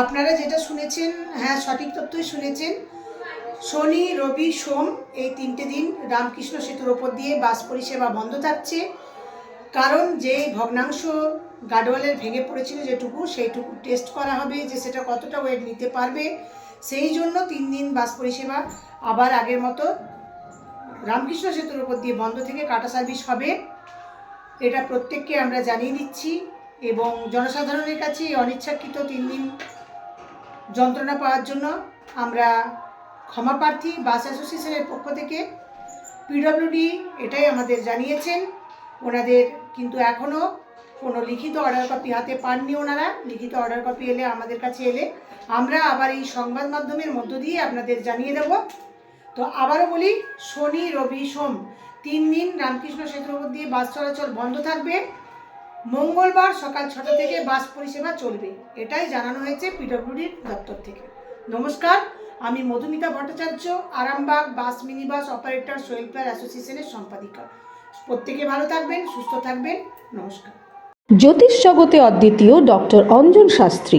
আপনারা যেটা শুনেছেন হ্যাঁ সঠিক তথ্যই শুনেছেন, শনি, রবি, সোম, এই তিনটে দিন রামকৃষ্ণ সেতুর ওপর দিয়ে বাস পরিষেবা বন্ধ থাকছে। কারণ যে ভগ্নাংশ গাডওয়ালের ভেঙে পড়েছিল যেটুকু, সেইটুকু টেস্ট করা হবে যে সেটা কতটা ওয়েট নিতে পারবে। সেই জন্য তিন দিন বাস পরিষেবা আবার আগের মতো রামকৃষ্ণ সেতুর ওপর দিয়ে বন্ধ থেকে কাটা সার্ভিস হবে। এটা প্রত্যেককে আমরা জানিয়ে দিচ্ছি এবং জনসাধারণের কাছে অনিচ্ছাকৃত তিন দিন যন্ত্রণা পাওয়ার জন্য আমরা ক্ষমা প্রার্থী বাস অ্যাসোসিয়েশনের পক্ষ থেকে পিডব্লিউডি এটাই আমাদের জানিয়েছেন। ওনাদের কিন্তু এখনও কোনো লিখিত অর্ডার কপি হাতে পাননি ওনারা। লিখিত অর্ডার কপি এলে আমাদের কাছে এলে আমরা আবার এই সংবাদ মাধ্যমের মধ্য দিয়ে আপনাদের জানিয়ে দেব। তো আবারও বলি, শনি, রবি, সোম তিন দিন রামকৃষ্ণ সেতুর দিয়ে বাস চলাচল বন্ধ থাকবে। মঙ্গলবার সকাল ছটা থেকে বাস পরিষেবা চলবে। এটাই জানানো হয়েছে পিডব্লিউডির দপ্তর থেকে। নমস্কার, আমি Madhumita Bhattacharya, Arambag bus mini bus operator welfare অ্যাসোসিয়েশনের সম্পাদিকা। প্রত্যেকে ভালো থাকবেন, সুস্থ থাকবেন। নমস্কার। জ্যোতিষ জগতে অদ্বিতীয় ডক্টর অঞ্জন শাস্ত্রী।